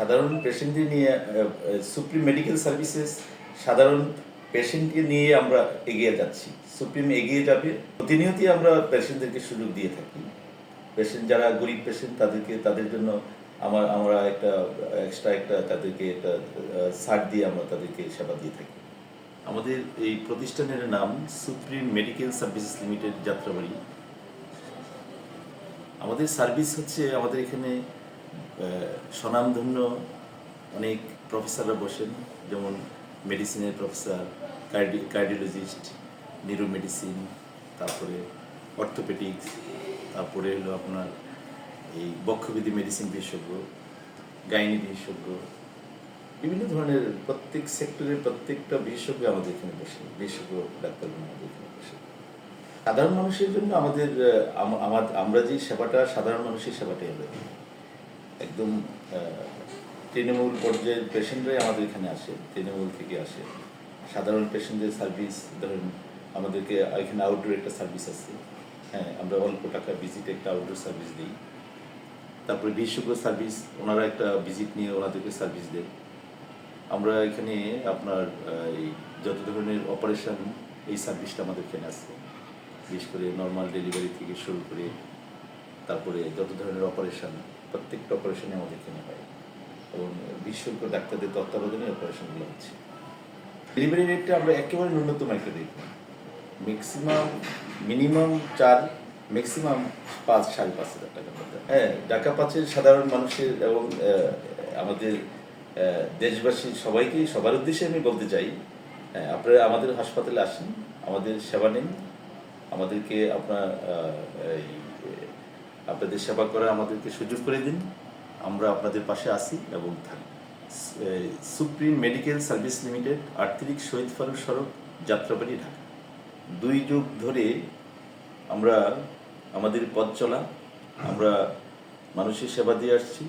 সাধারণ পেশেন্টকে নিয়ে সুপ্রিম মেডিকেল সার্ভিসেস সাধারণ পেশেন্টকে নিয়ে আমরা এগিয়ে যাচ্ছি। সুপ্রিম এগিয়ে যাবে। প্রতিনিয়তই আমরা পেশেন্টদেরকে সুযোগ দিয়ে থাকি। পেশেন্ট যারা গরিব পেশেন্ট তাদেরকে, তাদের জন্য আমার, আমরা একটা এক্সট্রা একটা তাদেরকে একটা ছাড় দিয়ে আমরা তাদেরকে সেবা দিয়ে থাকি। আমাদের এই প্রতিষ্ঠানের নাম supreme medical services limited Jatrabari. আমাদের সার্ভিস হচ্ছে আমাদের এখানে স্বনামধন্য অনেক প্রফেসররা বসেন, যেমন মেডিসিনের প্রফেসর কার্ডিওলজিস্ট নিউরো মেডিসিন তারপরে অর্থোপেডিক্স, তারপরে হলো আপনার এই বক্ষবিধি মেডিসিন বিশেষজ্ঞ, গাইনি বিশেষজ্ঞ, বিভিন্ন ধরনের প্রত্যেক সেক্টরের প্রত্যেকটা বিশেষজ্ঞ আমাদের এখানে বসে বিশেষজ্ঞ ডাক্তারগণ আমাদের এখানে বসে সাধারণ মানুষের জন্য আমাদের আমরা যে সেবাটা সাধারণ মানুষের সেবাটাই আমরা দিই একদম তৃণমূল পর্যায়ের পেশেন্টরাই আমাদের এখানে আসে, তৃণমূল থেকে আসে। সাধারণ পেশেন্টদের সার্ভিস, ধরেন, আমাদেরকে এখানে আউটডোর একটা সার্ভিস আছে। হ্যাঁ আমরা অল্প টাকা ভিজিট একটা আউটডোর সার্ভিস দিই। তারপরে বিশেষজ্ঞ সার্ভিস, ওনারা একটা ভিজিট নিয়ে ওনাদেরকে সার্ভিস দেয়। আমরা এখানে আপনার এই যত ধরনের অপারেশন এই সার্ভিসটা আমাদের এখানে আছে। বিশেষ করে নর্মাল ডেলিভারি থেকে শুরু করে তারপরে যত ধরনের অপারেশন প্রত্যেকটা অপারেশনে আমাদের এখানে হয়। এবং বিশেষজ্ঞ ডাক্তারদের তত্ত্বাবধানে অপারেশনগুলো হচ্ছে। ডেলিভারি রেটটা আমরা একেবারে ন্যূনতম একটা রেট ম্যাক্সিমাম মিনিমাম চার ম্যাক্সিমাম পাঁচ সাড়ে পাঁচ হাজার টাকার মধ্যে। হ্যাঁ ঢাকা পাঁচের সাধারণ মানুষের এবং আমাদের আহ, দেশবাসীর সবাইকেই সবার উদ্দেশ্যে আমি বলতে চাই হ্যাঁ, আপনারা আমাদের হাসপাতালে আসেন আমাদের সেবা নিন। আমাদেরকে আপনার এই, আপনাদের সেবা করার আমাদেরকে সুযোগ করে দিন। আমরা আপনাদের পাশে আসি এবং থাকি সুপ্রিম মেডিকেল সার্ভিস লিমিটেড, আর্থিক শহীদ ফারুক সড়ক, যাত্রাবাড়ি, ঢাকা। দুই যুগ ধরে আমরা, আমাদের পথ চলা, আমরা মানুষের সেবা দিয়ে আসছি।